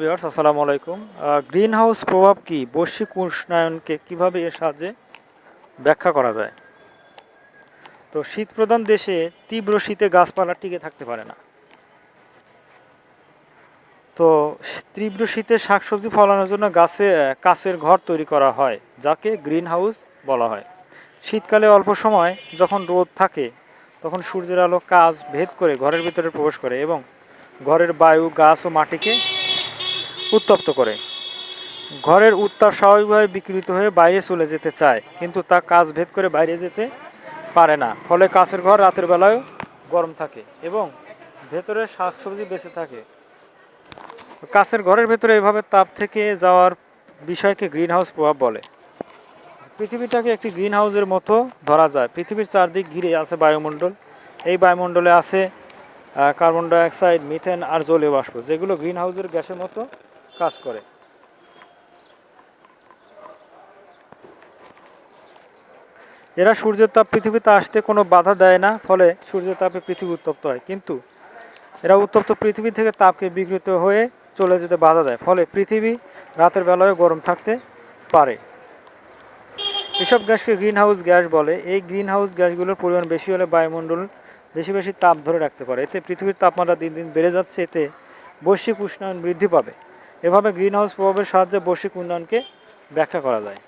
Viewers আসসালামু আলাইকুম। Green house প্রভাব কি? বৈশ্বিক উষ্ণায়নকে কীভাবে এর সাহায্যে ব্যাখ্যা করা যায়? তো শীত প্রধান দেশে তীব্র শীতে গাছপালা টিকে থাকতে পারে না। তো তীব্র শীতে শাকসবজি ফলানোর জন্য গাছে কাচের ঘর তৈরি করা হয়, যাকে গ্রিন হাউস বলা হয়। শীতকালে অল্প সময় যখন রোদ থাকে, তখন সূর্যের আলো কাজ ভেদ করে ঘরের ভিতরে প্রবেশ করে এবং ঘরের বায়ু, গাছ ও মাটিকে উত্তপ্ত করে। ঘরের উত্তাপ স্বাভাবিকভাবে বিকৃত হয়ে বাইরে চলে যেতে চায়, কিন্তু তা কাজ ভেদ করে বাইরে যেতে পারে না। ফলে কাছের ঘর রাতের বেলায়ও গরম থাকে এবং ভেতরে শাকসবজি বেঁচে থাকে। কাছের ঘরের ভেতরে এভাবে তাপ থেকে যাওয়ার বিষয়কে গ্রিন হাউস প্রভাব বলে। পৃথিবীটাকে একটি গ্রিন হাউসের মতো ধরা যায়। পৃথিবীর চারদিক ঘিরে আছে বায়ুমণ্ডল। এই বায়ুমণ্ডলে আছে কার্বন ডাইঅক্সাইড, মিথেন আর জলীয় বাষ্প, যেগুলো গ্রিন হাউসের গ্যাসের মতো কাজ করে। এরা সূর্যের তাপ পৃথিবীতে আসতে কোনো বাধা দেয় না, ফলে সূর্যের তাপে পৃথিবী উত্তপ্ত হয়। কিন্তু এরা উত্তপ্ত পৃথিবী থেকে তাপকে বিকৃত হয়ে চলে যেতে বাধা দেয়, ফলে পৃথিবী রাতের বেলায় গরম থাকতে পারে। এসব গ্যাসকে গ্রিন হাউস গ্যাস বলে। এই গ্রিন হাউস গ্যাসগুলোর পরিমাণ বেশি হলে বায়ুমণ্ডল বেশি বেশি তাপ ধরে রাখতে পারে। এতে পৃথিবীর তাপমাত্রা দিন দিন বেড়ে যাচ্ছে, এতে বৈশ্বিক উষ্ণায়ন বৃদ্ধি পাবে। এভাবে গ্রিন হাউস প্রভাবের সাহায্যে বৈশ্বিক উন্নয়নকে ব্যাখ্যা করা যায়।